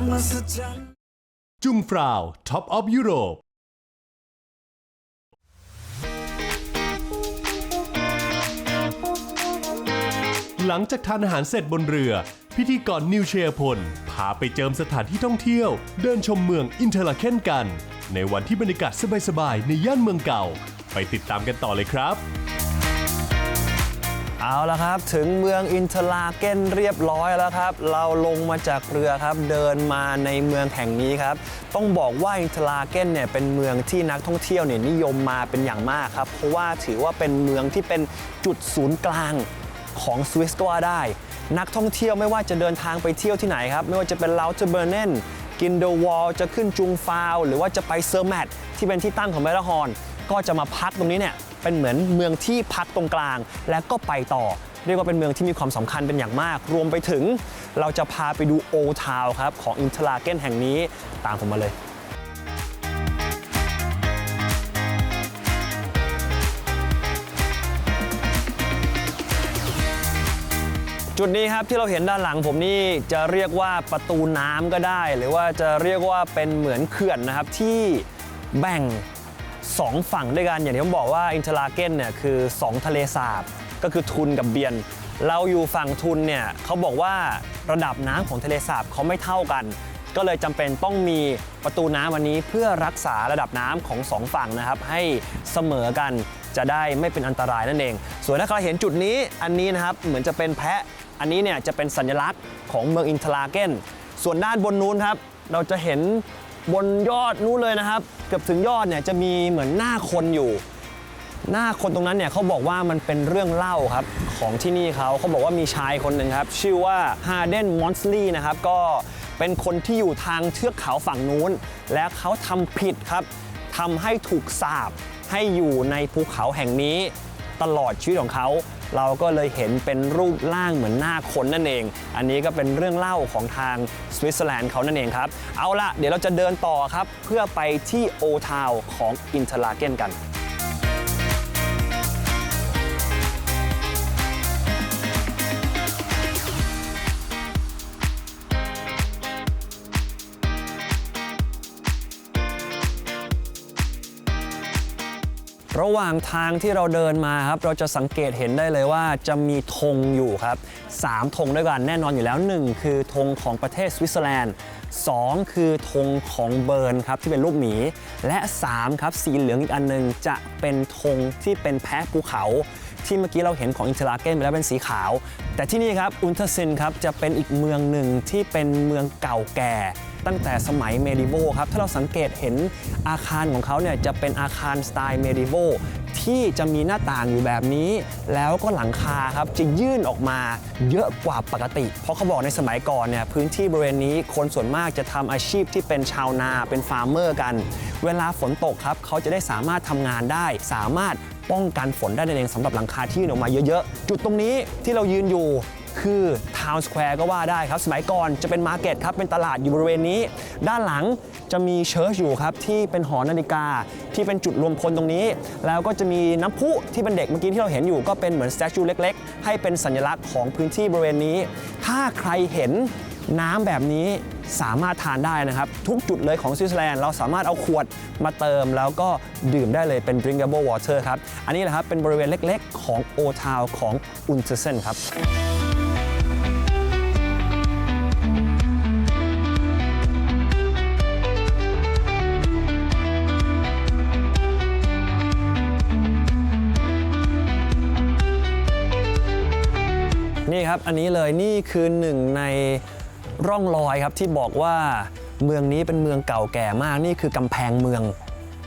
ความมหัศจรรย์จุงฟราวท็อปออฟยุโรปหลังจากทานอาหารเสร็จบนเรือ พิธีกรนิวเชียพล พาไปเจิมสถานที่ท่องเที่ยว เดินชมเมืองอินเทอร์ลาเคนกัน ในวันที่บรรยากาศสบายๆ ในย่านเมืองเก่า ไปติดตามกันต่อเลยครับ เอาละครับ ถึงเมืองอินเทอร์ลาเกนเรียบร้อยแล้วครับ เราลงมาจากเรือครับ เดินมาในเมืองแห่งนี้ครับ ต้องบอกว่าอินเทอร์ลาเกนเนี่ยเป็นเมืองที่นักท่องเที่ยวเนี่ยนิยมมาเป็นอย่างมากครับ เพราะว่าถือว่าเป็นเมืองที่เป็นจุดศูนย์กลางของสวิสก็ว่าได้ นักท่องเที่ยวไม่ว่าจะเดินทางไปเที่ยวที่ไหนครับ ไม่ว่าจะเป็นลาวเทเบอร์เนนกินเดวอลจะขึ้นจุงฟาว หรือว่าจะไปเซอร์แมทที่เป็นที่ตั้งของแมรฮอน ก็จะมาพักตรงนี้เนี่ย เป็นเหมือนเมืองที่พักตรงกลาง แล้วก็ไปต่อ เรียกว่าเป็นเมืองที่มีความสำคัญเป็นอย่างมาก รวมไปถึง เราจะพาไปดูโอทาวครับของอินทร์ลาเกนแห่งนี้ตามผมมาเลยจุดนี้ครับที่เราเห็นด้านหลังผมนี่จะเรียกว่าประตูน้ำก็ได้ หรือว่าจะเรียกว่าเป็นเหมือนเขื่อนนะครับที่แบ่ง 2 ฝั่งด้วยกันอย่างที่ผมบอกว่าอินทอร์ลาเกนเนี่ยคือ 2 ทะเลสาบ ก็คือทุนกับเบียน เราอยู่ฝั่งทุนเนี่ยเขาบอกว่าระดับน้ำของทะเลสาบเขาไม่เท่ากัน ก็เลยจำเป็นต้องมีประตูน้ำอันนี้เพื่อรักษาระดับน้ำของสองฝั่งนะครับ ให้เสมอกันจะได้ไม่เป็นอันตรายนั่นเอง ส่วนถ้าใครเห็นจุดนี้อันนี้นะครับเหมือนจะเป็นแพะอันนี้เนี่ยจะเป็นสัญลักษณ์ของเมืองอินทอร์ลาเกนส่วนด้านบนนู้นครับเราจะเห็นบนยอดนู้นเลยนะครับ เกือบถึงยอดเนี่ยจะมีเหมือนหน้าคนอยู่ หน้าคนตรงนั้นเนี่ยเขาบอกว่ามันเป็นเรื่องเล่าครับของที่นี่เขาเขาบอกว่ามีชายคนหนึ่งครับ ชื่อว่าฮาร์เดนมอนสลีนะครับก็เป็นคนที่อยู่ทางเทือกเขาฝั่งนู้น และเขาทำผิดครับทำให้ถูกสาปให้อยู่ในภูเขาแห่งนี้ตลอดชีวิตของเขา เราก็เลยเห็นเป็นรูปร่างเหมือนหน้าคนนั่นเอง อันนี้ก็เป็นเรื่องเล่าของทางสวิตเซอร์แลนด์เขานั่นเองครับ เอาละเดี๋ยวเราจะเดินต่อครับ เพื่อไปที่โอทาวของอินเทอร์ลาเกนกัน ระหว่างทางที่เราเดินมาครับ เราจะสังเกตเห็นได้เลยว่าจะมีธงอยู่ครับ3ธงด้วยกันแน่นอนอยู่แล้ว 1 คือธงของประเทศสวิตเซอร์แลนด์ 2 คือธงของเบิร์นครับที่เป็นรูปหมี และ 3 ครับสีเหลืองอีกอันหนึงจะเป็นธงที่เป็นแพะภูเขาที่เมื่อกี้เราเห็นของอินเทอร์ลาเกนไปแล้วเป็นสีขาว แต่ที่นี่ครับอุนเทอร์ซินครับจะเป็นอีกเมืองหนึ่งที่เป็นเมืองเก่าแก่ ตั้งแต่สมัยเมดิโวครับ ถ้าเราสังเกตเห็นอาคารของเขาเนี่ยจะเป็นอาคารสไตล์เมดิโวที่จะมีหน้าต่างอยู่แบบนี้ แล้วก็หลังคาครับจะยื่นออกมาเยอะกว่าปกติ เพราะเขาบอกในสมัยก่อนเนี่ยพื้นที่บริเวณนี้คนส่วนมากจะทำอาชีพที่เป็นชาวนาเป็นฟาร์มเมอร์กัน เวลาฝนตกครับเขาจะได้สามารถทำงานได้ สามารถป้องกันฝนได้นั่นเองสำหรับหลังคาที่ยื่นออกมาเยอะๆ จุดตรงนี้ที่เรายืนอยู่คือทาวน์สแควร์ก็ว่าได้ครับ สมัยก่อนจะเป็นมาร์เก็ตครับ เป็นตลาดอยู่บริเวณนี้ ด้านหลังจะมีเชิร์ชอยู่ครับ ที่เป็นหอนาฬิกาที่เป็นจุดรวมพลตรงนี้ แล้วก็จะมีน้ำพุที่เป็นเด็กเมื่อกี้ที่เราเห็นอยู่ก็เป็นเหมือนสแตชูเล็ก ๆ ให้เป็นสัญลักษณ์ของพื้นที่บริเวณนี้ ถ้าใครเห็นน้ำแบบนี้สามารถทานได้นะครับ ทุกจุดเลยของสวิตเซอร์แลนด์เราสามารถเอาขวดมาเติมแล้วก็ดื่มได้เลยเป็น drinkable water ครับ อันนี้แหละครับเป็นบริเวณเล็กๆ ของโอทาวของอุนเทเซนครับ ครับ อันนี้เลยนี่คือหนึ่งในร่องรอยครับที่บอกว่าเมืองนี้เป็นเมืองเก่าแก่มากนี่คือกำแพงเมือง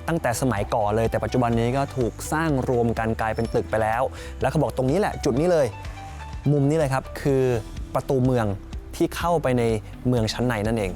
ตั้งแต่สมัยก่อนเลย แต่ปัจจุบันนี้ก็ถูกสร้างรวมกันกลายเป็นตึกไปแล้ว แล้วเขาบอกตรงนี้แหละจุดนี้เลย มุมนี้เลยครับคือประตูเมืองที่เข้าไปในเมืองชั้นในนั่นเอง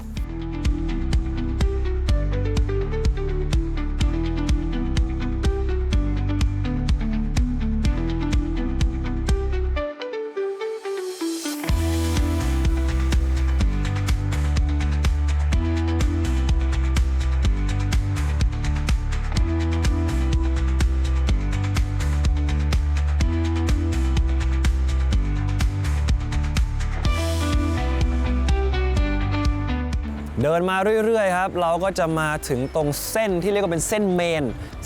เดินมาเรื่อยๆครับ เราก็จะมาถึงตรงเส้นที่เรียกว่าเป็นเส้นเมน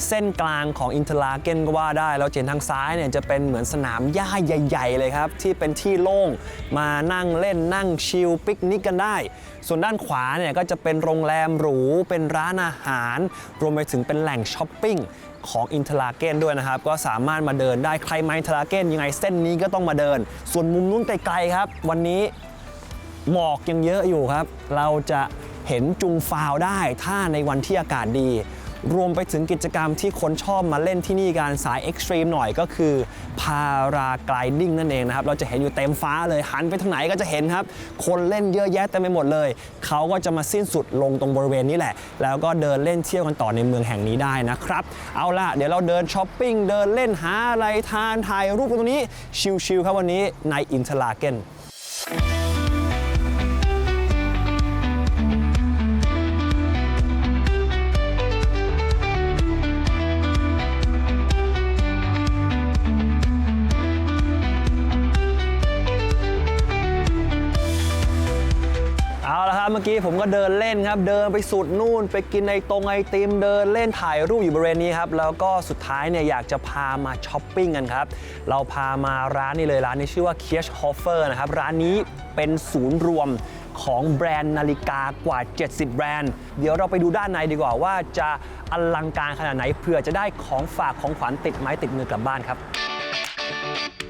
เส้นกลางของอินเทราเกนก็ว่าได้ แล้วเจนทางซ้ายเนี่ยจะเป็นเหมือนสนามหญ้าใหญ่ ๆ เลยครับ ที่เป็นที่โล่งมานั่งเล่นนั่งชิลปิกนิกกันได้ ส่วนด้านขวาเนี่ยก็จะเป็นโรงแรมหรูเป็นร้านอาหาร รวมไปถึงเป็นแหล่งช้อปปิ้งของอินเทราเกนด้วยนะครับ ก็สามารถมาเดินได้ใครมาอินเทราเกนยังไงเส้นนี้ก็ต้องมาเดิน ส่วนมุมนู้นไกลๆครับ วันนี้หมอกยังเยอะอยู่ครับ เราจะ เห็นจุงฟาวได้ถ้าในวันที่อากาศดี รวมไปถึงกิจกรรมที่คนชอบมาเล่นที่นี่การสายเอ็กซ์ตรีมหน่อยก็คือพาราไกลดิ้งนั่นเองนะครับ เราจะเห็นอยู่เต็มฟ้าเลยหันไปทางไหนก็จะเห็นครับ คนเล่นเยอะแยะเต็มไปหมดเลย เขาก็จะมาสิ้นสุดลงตรงบริเวณนี้แหละ แล้วก็เดินเล่นเที่ยวกันต่อในเมืองแห่งนี้ได้นะครับ เอาล่ะเดี๋ยวเราเดินช้อปปิ้งเดินเล่นหาอะไรทานถ่ายรูปตรงนี้ชิลๆครับวันนี้ในอินทลาเกน ครับเมื่อกี้ผมก็เดินเล่นครับ เดินไปสุดนู่น ไปกินในตรงไอติมเดินเล่นถ่ายรูปอยู่บริเวณนี้ครับ แล้วก็สุดท้ายเนี่ยอยากจะพามาช้อปปิ้งกันครับ เราพามาร้านนี้เลยร้านนี้ชื่อว่า k i e r h o f f e r นะครับ ร้านนี้เป็นศูนย์รวมของแบรนด์นาฬิกากว่า 70 แบรนด์ เดี๋ยวเราไปดูด้านในดีกว่าว่าจะอลังการขนาดไหนเผื่อจะได้ของฝากของขวัญติดไม้ติดมือกลับบ้านครับเอาละครับ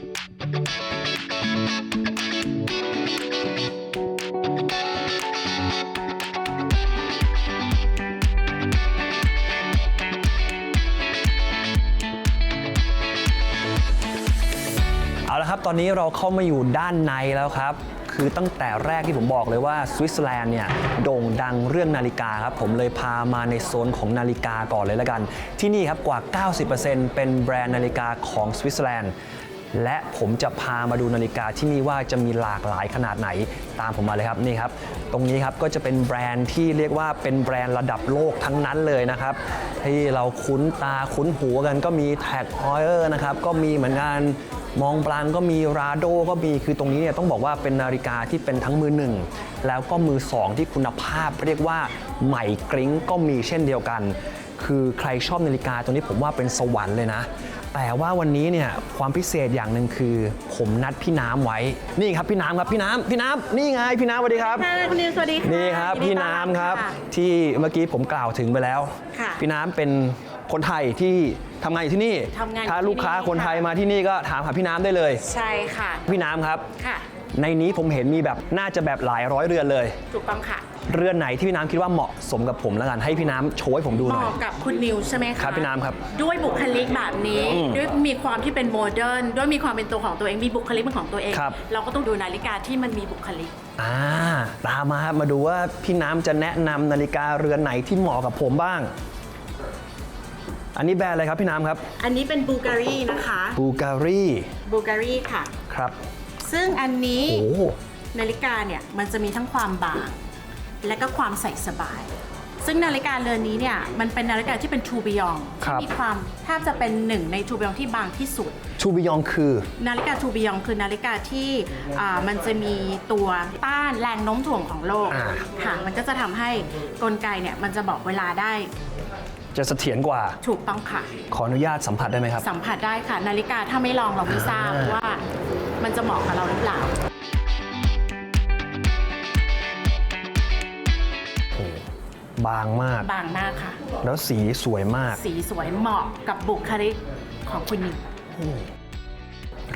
ตอนนี้เราเข้ามาอยู่ด้านในแล้วครับ คือตั้งแต่แรกที่ผมบอกเลยว่าสวิตเซอร์แลนด์เนี่ยโด่งดังเรื่องนาฬิกาครับ ผมเลยพามาในโซนของนาฬิกาก่อนเลยละกัน ที่นี่ครับกว่า 90%เป็นแบรนด์นาฬิกาของสวิตเซอร์แลนด์และผมจะพามาดูนาฬิกาที่นี่ว่าจะมีหลากหลายขนาดไหนตามผมมาเลยครับนี่ครับ ตรงนี้ครับก็จะเป็นแบรนด์ที่เรียกว่าเป็นแบรนด์ระดับโลกทั้งนั้นเลยนะครับ ที่เราคุ้นตาคุ้นหูกันก็มีแท็กออยเออร์นะครับก็มีเหมือนกัน มองบลังก็มีราโดก็มีคือตรงนี้เนี่ยต้องบอกว่าเป็นนาฬิกาที่เป็นทั้งมือหนึ่งแล้วก็มือสองที่คุณภาพเรียกว่าใหม่กริ้งก็มีเช่นเดียวกัน คือใครชอบนาฬิกาตัวนี้ผมว่าเป็นสวรรค์เลยนะ แต่ว่าวันนี้เนี่ยความพิเศษอย่างหนึ่งคือ ผมนัดพี่น้ำไว้นี่ครับพี่น้ำครับพี่น้ำพี่น้ำนี่ไงพี่น้ำสวัสดีครับค่ะคุณนิวสวัสดีค่ะนี่ครับยิพี่ต้อน้ำครับะ ที่เมื่อกี้ผมกล่าวถึงไปแล้ว ค่ะ พี่น้ำเป็น คนไทยที่ทำงานอยู่ที่นี่ ทำงานอยู่ถ้าลูกค้าที่นี่คนไทยค่ะ มาที่นี่ก็ถามหาพี่น้ำได้เลย ใช่ค่ะ พี่น้ำครับ ค่ะ ในนี้ผมเห็นมีแบบน่าจะแบบหลายร้อยเรือนเลย ถูกต้องค่ะเรือนไหนที่พี่น้ำคิดว่าเหมาะสมกับผมแล้วกันให้พี่น้ำโชว์ให้ผมดูเหหน่อย มาะกับคุณนิวใช่ไหมคะครับพี่น้ำครับด้วยบุคลิกแบบนี้ อืมด้วยมีความที่เป็นโมเดิร์นด้วยมีความเป็นตัวของตัวเองมีบุคลิกเป็นของตัวเอง ครับ เราก็ต้องดูนาฬิกาที่มันมีบุคลิก อ่าตามมาครับมาดูว่าพี่น้ำจะแนะนำนาฬิกาเรือนไหนที่เหมาะกับผมบ้าง อันนี้แบรนด์อะไรครับพี่น้ำครับอันนี้เป็นบูการีนะคะบูการีบูการีค่ะ ครับซึ่งอันนี้โอ้นาฬิกาเนี่ยมันจะมีทั้งความบาง และก็ความใส่สบาย ซึ่งนาฬิกาเรือนนี้เนี่ยมันเป็นนาฬิกาที่เป็นทูบิยองครับที่มีความแทบจะเป็นหนึ่งในทูบิยองที่บางที่สุด ชูบิยองคือ นาฬิกาทูบิยองคือนาฬิกาที่อ่ามันจะมีตัวต้านแรงโน้มถ่วงของโลกอ่า ค่ะ มันก็จะทำให้กลไกเนี่ยมันจะบอกเวลาได้ จะเสถียรกว่า ถูกต้องค่ะ ขออนุญาตสัมผัสได้ไหมครับ สัมผัสได้ค่ะ นาฬิกาถ้าไม่ลองเราไม่ทราบอ่าว่ามันจะเหมาะกับเราหรือเปล่าบางมาก บางมากค่ะ แล้วสีสวยมาก สีสวยเหมาะกับบุคลิกของคุณนิว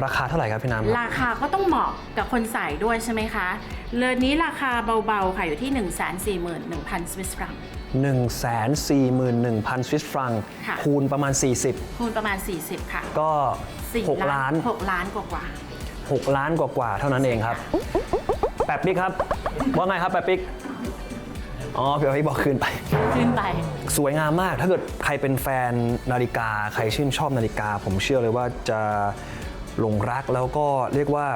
ราคาเท่าไหร่ครับพี่น้ำครับราคาก็ต้องเหมาะกับคนใส่ด้วยใช่ไหมคะ เรือนนี้ราคาเบาๆค่ะอยู่ที่ 1 4 1 0 0 0สวิสฟรัง 1 4 1 0 0 0 สวิสฟรังค่ะ คูณประมาณคูณประมาณ 40 ค่ะ40ก็ สี่6 ล้าน 6 ล้านกว่า 6 ล้านกว่าๆเท่านั้นเองครับ แปบปิ๊กครับ ว่าไงครับแปบปิ๊กอ๋อพี่ปิ๊กบอกคืนไปๆขึ้นไป สวยงามมาก ถ้าเกิดใครเป็นแฟนนาฬิกา ใครชื่นชอบนาฬิกา ผมเชื่อเลยว่าจะหลงรักแล้วก็เรียกว่า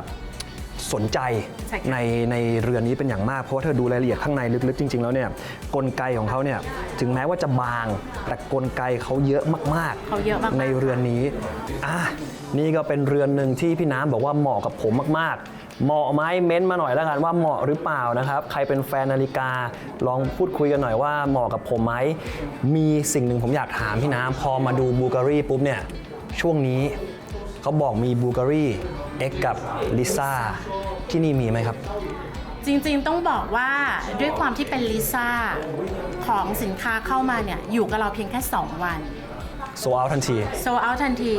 สนใจใช่ค่ะ ในในเรือนนี้เป็นอย่างมาก เพราะว่าเธอดูรายละเอียดข้างในลึกๆจริง ๆ แล้วเนี่ยกลไกของเขาเนี่ยถึงแม้ว่าจะบาง แต่กลไกเขาเยอะมากๆ เขาเยอะมากๆ ในเรือนนี้อะนี่ก็เป็นเรือนหนึ่งที่พี่น้ำบอกว่าเหมาะกับผมมากๆ เหมาะไหมเม้นต์มาหน่อยแล้วกันว่าเหมาะหรือเปล่านะครับ ใครเป็นแฟนนาฬิกาลองพูดคุยกันหน่อยว่าเหมาะกับผมไหม มีสิ่งหนึ่งผมอยากถามพี่น้ำพอมาดูบูการีปุ๊บเนี่ยช่วงนี้เขาบอกมีบูการี เอ็กกับลิซ่าที่นี่มีไหมครับ จริงๆต้องบอกว่าด้วยความที่เป็นลิซ่าของสินค้าเข้ามาเนี่ย อยู่กับเราเพียงแค่ 2 วัน โซเอาทันที โซเอาทันที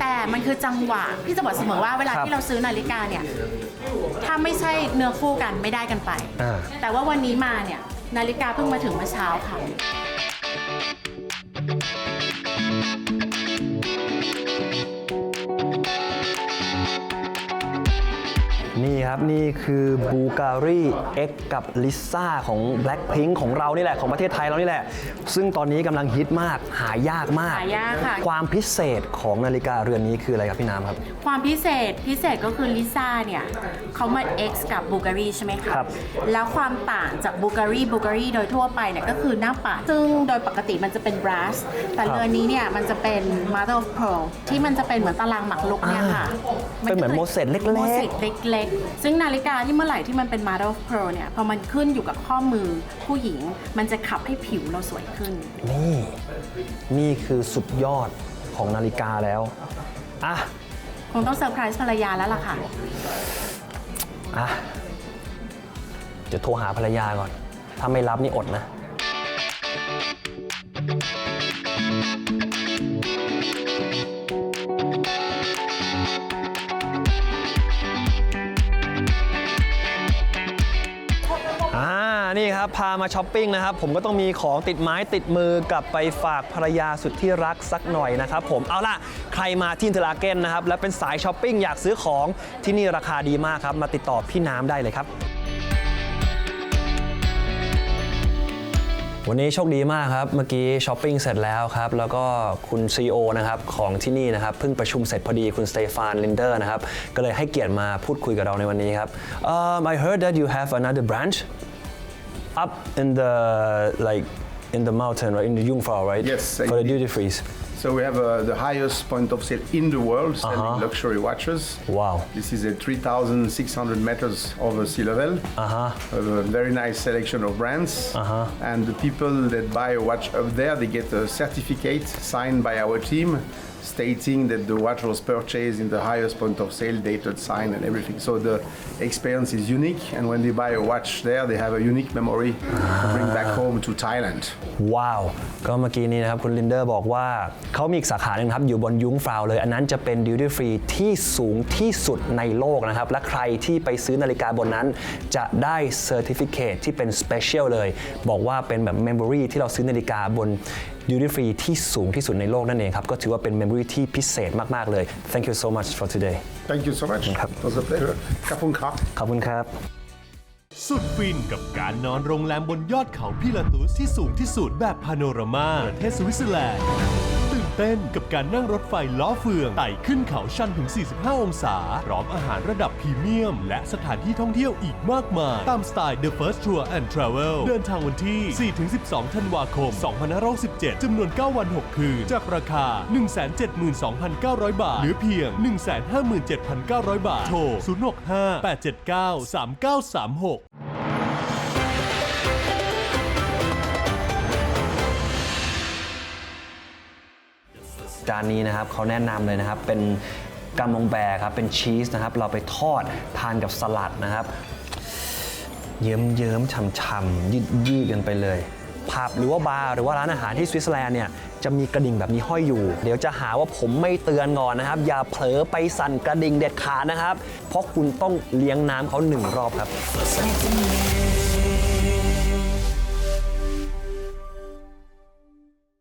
แต่มันคือจังหวะ พี่จะบอกเสมอว่าเวลาครับที่เราซื้อนาฬิกาเนี่ย ถ้าไม่ใช่เนื้อคู่กันไม่ได้กันไป อ่า แต่ว่าวันนี้มาเนี่ย นาฬิกาเพิ่งมาถึงเมื่อเช้าค่ะ นี่ครับ นี่คือบูการีเอ็กกับลิซ่าของ Blackpink ของเรานี่แหละ ของประเทศไทยเรานี่แหละ ซึ่งตอนนี้กำลังฮิตมากหายากมาก หายากค่ะ ความพิเศษของนาฬิกาเรือนนี้คืออะไรครับพี่น้ำครับ ความพิเศษพิเศษก็คือลิซ่าเนี่ยเขามา X กับบูการีใช่ไหมคะครับ แล้วความต่างจากบูการีบูการีโดยทั่วไปเนี่ยก็คือหน้าปัดซึ่งโดยปกติมันจะเป็น brass แต่เรือนนี้เนี่ยมันจะเป็น mother of pearl ที่มันจะเป็นเหมือนตารางหมักลุกเนี่ยค่ะ เป็นเหมือนโมเสสเล็กๆ โมเสสเล็กๆซึ่งนาฬิกาที่เมื่อไหร่ที่มันเป็น mother of pearl เนี่ยพอมันขึ้นอยู่กับข้อมือผู้หญิง มันจะขับให้ผิวเราสวยขึ้น นี่ นี่คือสุดยอดของนาฬิกาแล้ว อะ คงต้องเซอร์ไพรส์ภรรยาแล้วล่ะค่ะ อะ เดี๋ยวโทรหาภรรยาก่อน ถ้าไม่รับนี่อดนะ นี่ครับพามาช้อปปิ้งนะครับผมก็ต้องมีของติดไม้ติดมือกลับไปฝากภรรยาสุดที่รักสักหน่อยนะครับผมเอาล่ะใครมาที่อินเทอร์ลาเกนนะครับและเป็นสายช้อปปิ้งอยากซื้อของที่นี่ราคาดีมากครับมาติดต่อพี่น้ำได้เลยครับวันนี้โชคดีมากครับ เมื่อกี้ช้อปปิ้งเสร็จแล้วครับ แล้วก็คุณ CEO นะครับของที่นี่นะครับเพิ่งประชุมเสร็จพอดีคุณสเตฟานลินเดอร์นะครับ ก็เลยให้เกียรติมาพูดคุยกับเราในวันนี้ครับ um, I heard that you have another branch up in the like in the mountain right in the Jungfrau right Yes, for the duty free So we have uh, the highest point of sale in the world selling Uh-huh. luxury watches. wow This is at 3,600 meters over sea level. Uh-huh. A very nice selection of brands. Uh-huh. And the people that buy a watch up there, they get a certificate signed by our team stating that the watch was purchased in the highest point of sale, dated, signed, and everything. So the experience is unique. And when they buy a watch there, they have a unique memory to bring back home to Thailand. ว้าว ก็เมื่อกี้นี้นะครับ คุณลินเดอร์บอกว่า เขามีอีกสาขาหนึ่งครับ อยู่บนยุ้งฟราวเลย อันนั้นจะเป็นดิวตี้ฟรีที่สูงที่สุดในโลกนะครับ และใครที่ไปซื้อนาฬิกาบนนั้น จะได้เซอร์ติฟิเคที่เป็นสเปเชียลเลย บอกว่าเป็นแบบเมมโมรีที่เราซื้อนาฬิกาบนดิวตี้ฟรีที่สูงที่สุดในโลกนั่นเองครับ ก็ถือว่าเป็นเมมโมรีที่พิเศษมาก ๆ เลย thank you so much for today Thank you so much. It was a pleasure. Kapung Kap. ขอบคุณครับ สุดฟินกับการนอนโรงแรมบนยอดเขาพิลาตุสที่สูงที่สุดแบบพาโนรามาประเทศสวิตเซอร์แลนด์ตื่น เต้นกับการนั่งรถไฟล้อเฟืองไต่ขึ้นเขาชันถึง 45 องศา พร้อมอาหารระดับพรีเมียม และสถานที่ท่องเที่ยวอีกมากมาย ตามสไตล์ The First Tour and Travel เดินทางวันที่ 4-12 ธันวาคม 2567จำนวน 9 วัน 6 คืน จากราคา 172,900 บาทหลือเพียง 157,900 บาท โทร 065 879 3936 จานนี้นะครับเขาแนะนำเลยนะครับเป็นกามงแบร์ครับเป็นชีสนะครับ เราไปทอดทานกับสลัดนะครับ เยิ้มเยิ้มๆช่ำๆยืดยืดกันไปเลยผับหรือว่าบาร์หรือว่าร้านอาหารที่สวิตเซอร์แลนด์เนี่ยจะมีกระดิ่งแบบนี้ห้อยอยู่ เดี๋ยวจะหาว่าผมไม่เตือนก่อนนะครับ อย่าเผลอไปสั่นกระดิ่งเด็ดขาดนะครับ เพราะคุณต้องเลี้ยงน้ำเขาหนึ่งรอบครับ